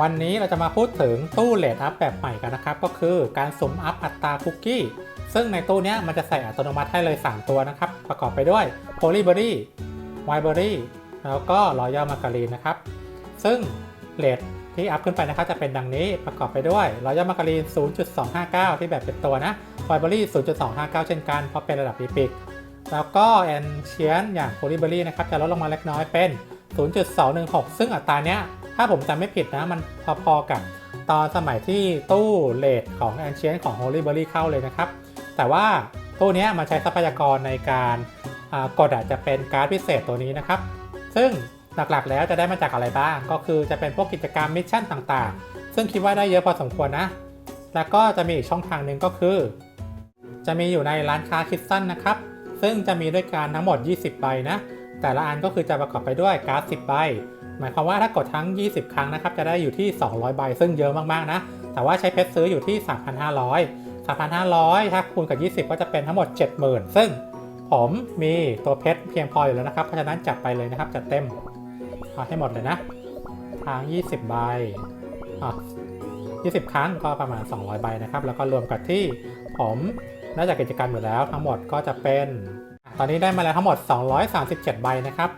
วันนี้เราจะมาพูดถึงตู้เลทอัพแบบใหม่กันนะครับ ก็คือการสุ่มอัพอัตราคุกกี้ ซึ่งในตู้นี้มันจะใส่อัตโนมัติให้เลย 3 ตัวนะครับ ประกอบไปด้วย p o l y b e r r y w i b e r r y แล้วก็ Royal Margarine นะครับ ซึ่งเลทที่อัพขึ้นไปนะครับจะเป็นดังนี้ประกอบไปด้วย Royal Margarine 0.259 ที่แบบเป็นตัวนะ w i b e r r y 0.259 เช่นกันเพราะเป็นระดับอีพิกแล้วก็ Ancient อย่าง p o l y b e r r y นะครับจะลดลงมาเล็กน้อยเป็น 0.216 ซึ่งอัตราเนี้ย ถ้าผมจำไม่ผิดนะ มันพอๆกับตอนสมัยที่ตู้เลทของ Ancient ของ Holy Berry เข้าเลยนะครับ แต่ว่าตู้เนี้ยมันใช้ทรัพยากรในการกดอาจจะเป็นการ์ดพิเศษตัวนี้นะครับ ซึ่งหลักๆแล้วจะได้มาจากอะไรบ้าง ก็คือจะเป็นพวกกิจกรรมมิชชั่นต่างๆ ซึ่งคิดว่าได้เยอะพอสมควรนะ แล้วก็จะมีอีกช่องทางหนึ่งก็คือ จะมีอยู่ในร้านค้าคิดสั้นนะครับ ซึ่งจะมีด้วยกันทั้งหมด 20 ใบนะ แต่ละอันก็คือจะประกอบไปด้วยการ์ด10 ใบ หมายความว่าถ้ากดทั้ง 20 ครั้งนะครับ จะได้อยู่ที่ 200 ใบ ซึ่งเยอะมากๆนะ แต่ว่าใช้เพชรซื้ออยู่ที่ 3,500 3,500 ถ้าคูณกับ 20 ก็จะเป็นทั้งหมด 70,000 ซึ่งผมมีตัวเพชรเพียงพออยู่แล้วนะครับ เพราะฉะนั้นจัดไปเลยนะครับ จัดเต็ม เอาให้หมดเลยนะ ทาง 20 ใบอะ20 ครั้งก็ประมาณ 200 ใบนะครับ แล้วก็รวมกับที่ผมได้จากกิจกรรมอยู่แล้วทั้งหมดก็จะเป็น ตอนนี้ได้มาแล้วทั้งหมด 237 ใบนะครับ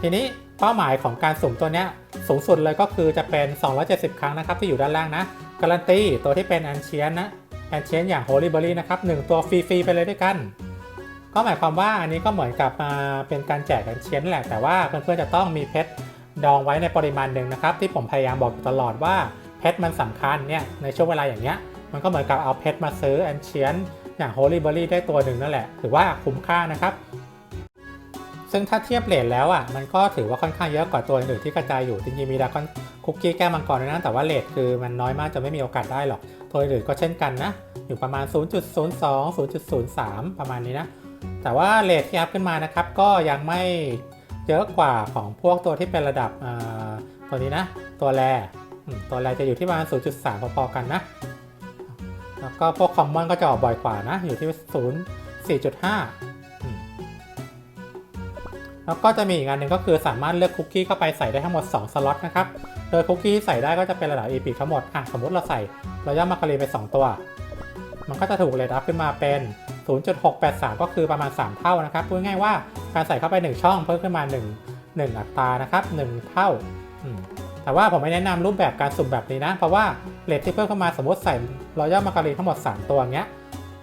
ทีนี้เป้าหมายของการสุ่มตัวเนี้ยสูงสุดเลยก็คือจะเป็น 270 ครั้งนะครับที่อยู่ด้านล่างนะ การันตีตัวที่เป็นแอนเชียนนะแอนเชียนอย่าง Holy Berry นะครับ1ตัวฟรีๆไปเลยด้วยกัน ก็หมายความว่าอันนี้ก็เหมือนกับมาเป็นการแจกแอนเชียนแหละ แต่ว่าเพื่อนๆจะต้องมีเพชรดองไว้ในปริมาณหนึ่งนะครับ ที่ผมพยายามบอกตลอดว่าเพชรมันสำคัญเนี่ยในช่วงเวลาอย่างเงี้ยมันก็เหมือนกับเอาเพชรมาซื้อแอนเชียน อย่าง Holy Berry ได้ตัวหนึ่งนั่นแหละ ถือว่าคุ้มค่านะครับ ซึ่งถ้าเทียบเลทแล้วอะมันก็ถือว่าค่อนข้างเยอะกว่าตัวอื่นที่กระจายอยู่จริงๆมีดากอนคุกกี้แก้มังกรด้วยนะแต่ว่าเลทคือมันน้อยมากจะไม่มีโอกาสได้หรอก ตัวอื่นก็เช่นกันนะ อยู่ประมาณ 0.02 0.03 ประมาณนี้นะ แต่ว่าเลทที่อัพขึ้นมานะครับก็ยังไม่เยอะกว่าของพวกตัวที่เป็นระดับตัวนี้นะ ตัวแรตัวแรจะอยู่ที่ประมาณ 0.3 พอๆกันนะ ก็พวกคอมมอนก็จะออกบ่อยกว่านะ อยู่ที่0 4.5อืมแล้วก็จะมีอีกอันหนึ่งก็คือสามารถเลือกคุกกี้เข้าไปใส่ได้ทั้งหมด 2 สล็อตนะครับ โดยคุกกี้ที่ใส่ได้ก็จะเป็นระดับ EP ทั้งหมด อะ สมมติเราใส่เราย่อมาคารีไป 2 ตัว มันก็จะถูกเรทอัพขึ้นมาเป็น 0.683 ก็คือประมาณ 3 เท่านะครับ พูดง่ายว่าการใส่เข้าไป 1 ช่องเพิ่มขึ้นมา 1 1 อัตรานะครับ 1 เท่าอืม แต่ว่าผมไม่แนะนำรูปแบบการสุ่มแบบนี้นะ เพราะว่าเรทที่เพิ่มเข้ามาสมมติใส่ราย่อมาคารีทั้งหมด 3 ตัวอย่างเงี้ย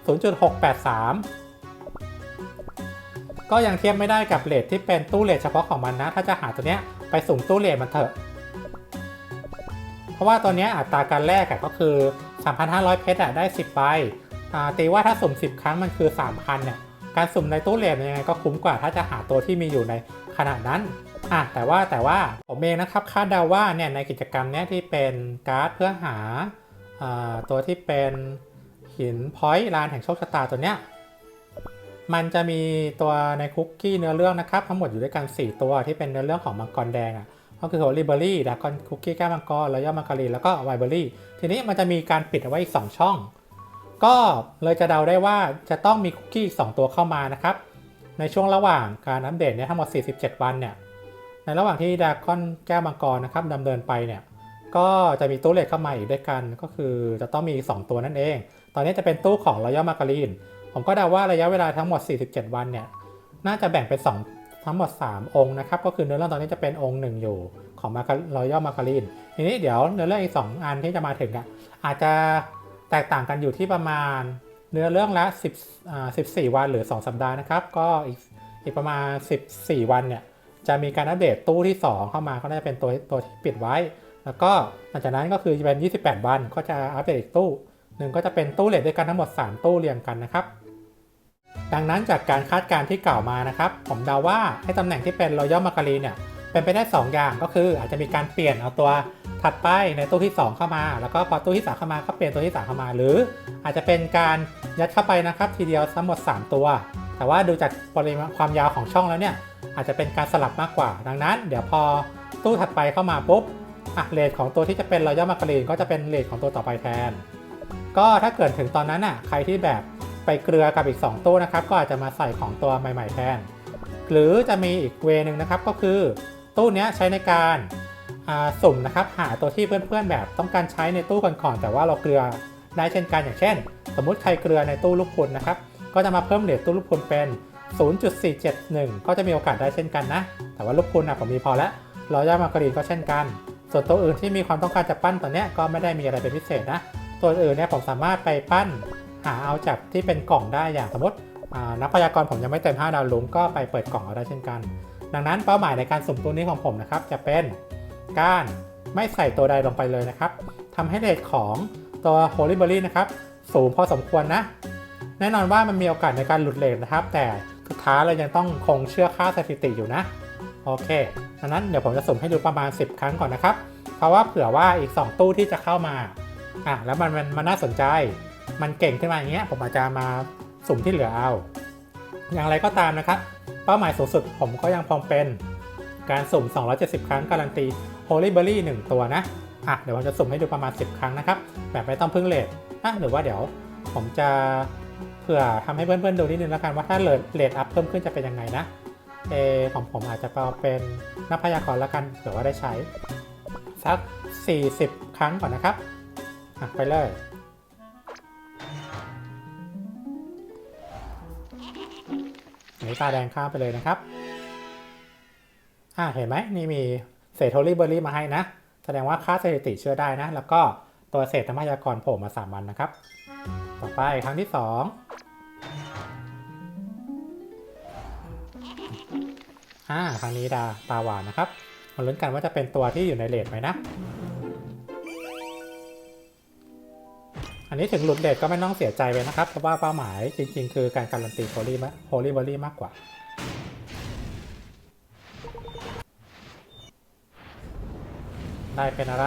0.683 ก็ยังเทียบไม่ได้กับเลทที่เป็นตู้เลทเฉพาะของมันนะ ถ้าจะหาตัวเนี้ยไปสุ่มตู้เลทมันเถอะ เพราะว่าตัวเนี้ยอัตราการแรกอะก็คือ 3,500 เพชรอะได้ 10ใบอ่าตีว่าถ้าสุ่ม 10 ครั้งมันคือ 3,000เนี่ยการสุ่มในตู้เลทยังไงก็คุ้มกว่าถ้าจะหาตัวที่มีอยู่ในขณะนั้น อะแต่ว่าแต่ว่าผมเองนะครับคาดเดาว่าเนี่ยในกิจกรรมเนี้ยที่เป็นการ์ดเพื่อหาอตัวที่เป็นหินพอยต์ลานแห่งโชคชะตาตัวเนี้ยมันจะมีตัวในคุกกี้เนื้อเรื่องนะครับทั้งหมดอยู่ด้วยกัน 4 ตัวที่เป็นเนื้อเรื่องของมังกรแดงอะก็คือโฮลิเบอรี่ดากอนคุกกี้แก้วมังกรแล้วย่อมังกรีแล้วก็ไวเบอรี่ทีนี้มันจะมีการปิดเอาไว้อีก 2 ช่อง ก็เลยจะเดาได้ว่าจะต้องมีคุกกี้อีก2ตัวเข้ามานะครับในช่วงระหว่างการอัปเดตเนี่ยทั้งหมด 47 วันเนี่ย ในระหว่างที่ดากอนแก้วมังกรนะครับดำเนินไปเนี่ยก็จะมีตู้เลทเข้ามาอีกด้วยกัน ก็คือจะต้องมี 2 ตัวนั่นเอง ตอนนี้จะเป็นตู้ของรอยัลมาการีน ผมก็เดาว่าระยะเวลาทั้งหมด 47 วันเนี่ยน่าจะแบ่งเป็น 2 ทั้งหมด 3 องค์นะครับ ก็คือเนื้อเรื่องตอนนี้จะเป็นองค์หนึ่งอยู่ของมารอยัลมาการีนทีนี้เดี๋ยวเนื้อเรื่องอีก 2 อันที่จะมาถึงอะอาจจะแตกต่างกันอยู่ที่ประมาณเนื้อเรื่องละ10อ่า14 วันหรือ 2 สัปดาห์นะครับ ก็อีกอีกประมาณ 14 วันเนี่ย จะมีการอัปเดตตู้ที่ 2 เข้ามาก็น่จะเป็นตัวตัวที่ปิดไว้ แล้วก็หลังจากนั้นก็คือจะเป็น 28 วันก็จะอัปเดตอีกตู้หนึ่งก็จะเป็นตู้เลทด้วยกันทั้งหมด 3 ตู้เรียงกันนะครับ ดังนั้นจากการคาดการณ์ที่กล่าวมานะครับ ผมเดาว่าให้ตำแหน่งที่เป็นรอยัลมาการีเนี่ยเป็นไปได้ 2 อย่างก็คืออาจจะมีการเปลี่ยนเอาตัวถัดไปในตู้ที่ 2 เข้ามา แล้วก็พอตู้ที่ 3 เข้ามาก็เปลี่ยนตัวที่ 3 เข้ามา หรือ อาจจะเป็นการยัดเข้าไปนะครับ ทีเดียวทั้งหมด 3 ตัว แต่ว่าดูจากปริมาณความยาวของช่องแล้วเนี่ย อาจจะเป็นการสลับมากกว่า ดังนั้น เดี๋ยวพอตู้ถัดไปเข้ามาปุ๊บอะเลทของตัวที่จะเป็นรอยัลมาการีนก็จะเป็นเลทของตัวต่อไปแทน ก็ถ้าเกิดถึงตอนนั้นอะใครที่แบบไปเกลือกับอีก 2 ตู้นะครับ ก็อาจจะมาใส่ของตัวใหม่ ๆแทน หรือจะมีอีกเวนึงนะครับก็คือ ตู้นี้ใช้ในการอ่าสุ่มนะครับหาตัวที่เพื่อนๆแบบต้องการใช้ในตู้ก่อนๆแต่ว่าเราเกลือได้เช่นกันอย่างเช่น สมมุติใครเกลือในตู้ลูกพุนนะครับก็จะมาเพิ่มเหรียญตู้ลูกพุนเป็น 0.471 ก็จะมีโอกาสได้เช่นกันนะ แต่ว่าลูกพุนนะผมมีพอแล้วรอย่ามาการีนก็เช่นกัน ส่วนตัวอื่นที่มีความต้องการจะปั้นตัวเนี้ยก็ไม่ได้มีอะไรเป็นพิเศษนะ ตัวอื่นเนี่ยผมสามารถไปปั้นหาเอาจากที่เป็นกล่องได้อย่างสมมตินักพยากรณ์ผมยังไม่เต็ม 5 ดาวลุงก็ไปเปิดกล่องเอาได้เช่นกัน ดังนั้นเป้าหมายในการสุ่มตัวนี้ของผมนะครับจะเป็นการไม่ใส่ตัวใดลงไปเลยนะครับทำให้เรทของตัว Holy Berry นะครับสูงพอสมควรนะ แน่นอนว่ามันมีโอกาสในการหลุดเลทนะครับ แต่ สุดท้ายเรายังต้องคงเชื่อค่าสถิติอยู่นะ โอเคดังนั้นเดี๋ยวผมจะสุ่มให้ดูประมาณ 10 ครั้งก่อนนะครับ เพราะว่าเผื่อว่าอีก 2 ตู้ที่จะเข้ามาอะแล้วมันมันมันน่าสนใจ มันเก่งขึ้นมาอย่างเงี้ยผมอาจจะมาสุ่มที่เหลือเอา อย่างไรก็ตามนะครับ เป้าหมายสูงสุดผมก็ยังคงเป็นการสุ่ม 270 ครั้งการันตี Holy Berry 1 ตัวนะอะเดี๋ยวผมจะสุ่มให้ดูประมาณ 10 ครั้งนะครับ แบบไม่ต้องพึ่งเลทอะหรือว่าเดี๋ยวผมจะ เผื่อทำให้เพื่อนๆดูนิดนึงแล้วกันว่าถ้าเลทเลทอัพเพิ่มขึ้นจะเป็นยังไงนะเออของผมอาจจะเอาเป็นนักพยากรณ์แล้วกันเผื่อว่าได้ใช้ สัก 40 ครั้งก่อนนะครับอะไปเลยนี้ตาแดงข้ามไปเลยนะครับ อ่าเห็นไหมนี่มีเศษโทลี่เบอร์รี่มาให้นะ แสดงว่าค่าสถิติเชื่อได้นะ แล้วก็ตัวเศษธรรมยากรโผล่มาสามวันนะครับ ต่อไปครั้งที่สอง อ่าครั้งนี้ดาตาหวานนะครับมาลุ้นกันว่าจะเป็นตัวที่อยู่ในเลทไหมนะ อันนี้ถึงหลุดเลทก็ไม่ต้องเสียใจไปนะครับ เพราะว่าเป้าหมายจริงๆ คือการการันตีโฮลี่โฮลี่เบอรี่มากกว่า ได้เป็นอะไร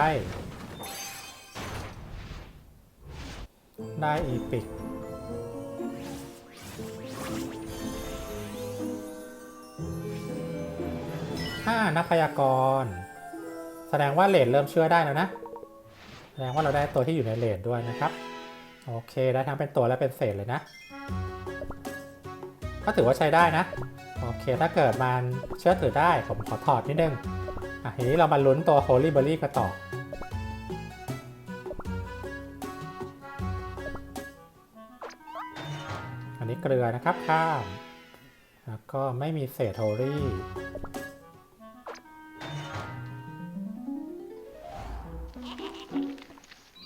ได้อีพิก ห้านักพยากรณ์แสดงว่าเลดเริ่มเชื่อได้แล้วนะ แสดงว่าเราได้ตัวที่อยู่ในเลดด้วยนะครับ โอเคได้ทั้งเป็นตัวและเป็นเศษเลยนะ ก็ถือว่าใช้ได้นะ โอเคถ้าเกิดมันเชื่อถือได้ผมขอถอดนิดนึง อะทีนี้เรามาลุ้นตัว Holy Berry กันต่ออันนี้เกลือนะครับข้ามแล้วก็ไม่มีเศษโฮลี่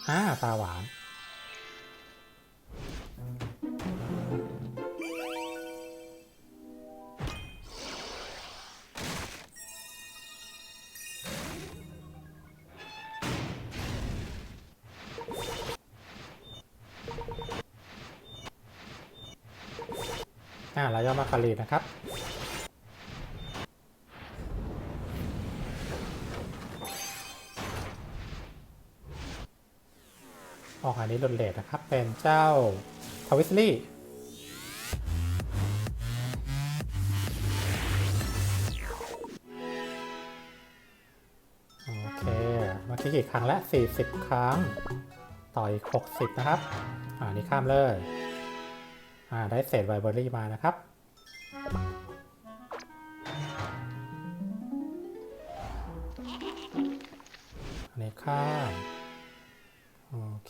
อ่าตาหวาน อ่าเราย่อมาคารีนะครับ ออกอันนี้ลดเลทนะครับ เป็นเจ้าทวิสลี่โอเคเมื่อกี้กี่ครั้งแล้ว40 ครั้ง ต่ออีก 60 นะครับ อ่านี่ข้ามเลย อ่า ได้เศษไวเบอรี่มานะครับอันนี้ข้าม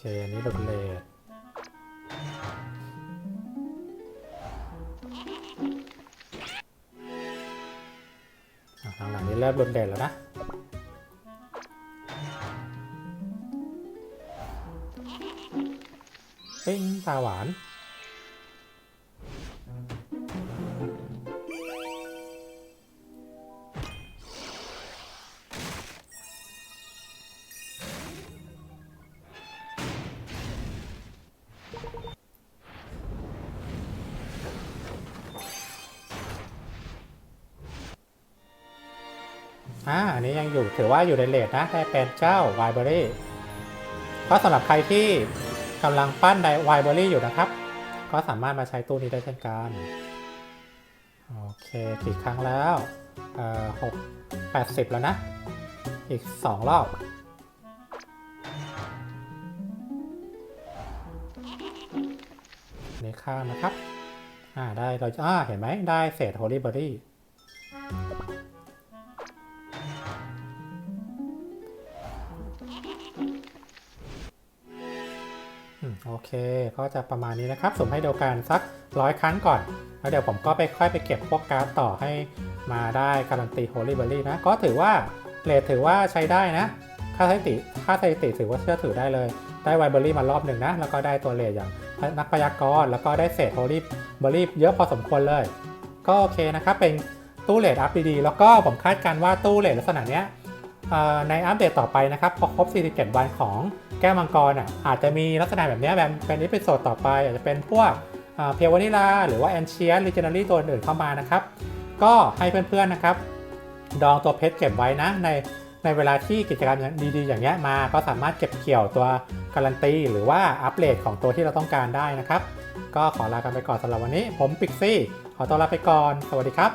เค อันนี้ลดเลดหลังๆนี้เริ่มโดเลทแล้วนะปิ้งตาหวาน อ่าอันนี้ยังอยู่ถือว่าอยู่ในเลทนะได้เป็นเจ้าไวเบอรี่ก็สำหรับใครที่กำลังปั้นไดไวเบอรี่อยู่นะครับ ก็สามารถมาใช้ตู้นี้ได้เช่นกันโอเคกี่ครั้งแล้วเอ่อหกแปดสิบแล้วนะ อีกสองรอบนี่ข้ามนะครับ อ่าได้เราอ่าเห็นไหมได้เศษโฮลี่เบอรี่ โอเค ก็จะประมาณนี้นะครับสุ่มให้เดียวกันสักร้อยครั้งก่อน แล้วเดี๋ยวผมก็ไปค่อยไปเก็บพวกการ์ดต่อให้มาได้การันตี Holy Berry นะ ก็ถือว่าเลทถือว่าใช้ได้นะ ค่าสถิติค่าสถิติถือว่าเชื่อถือได้เลย ได้ไวเบอรี่มารอบหนึ่งนะ แล้วก็ได้ตัวเลทอย่างนักพยากรณ์แล้วก็ได้เศษ Holy Berry เยอะพอสมควรเลย ก็โอเคนะครับ เป็นตู้เลทอัพดีๆ แล้วก็ผมคาดการณ์ว่าตู้เลทลักษณะเนี้ย ในอัปเดตต่อไปนะครับ พอครบ 47 วันของแก้วมังกรอะอาจจะมีลักษณะแบบนี้แบบเป็นอีพิโซดต่อไป อาจจะเป็นพวกเพียววานิลา หรือว่าแอนเชียนลิเจน a รี่ตัวอื่นเข้ามานะครับ ก็ให้เพื่อนๆนะครับ ดองตัวเพชรเก็บไว้นะในในเวลาที่กิจกรรมดีๆ อย่างเงี้ยมา ก็สามารถเก็บเกี่ยวตัวการันตี หรือว่าอัปเดตของตัวที่เราต้องการได้นะครับ ก็ขอลากันไปก่อนสำหรับวันนี้ ผมปิกซี่ ขอตัวลาไปก่อน สวัสดีครับ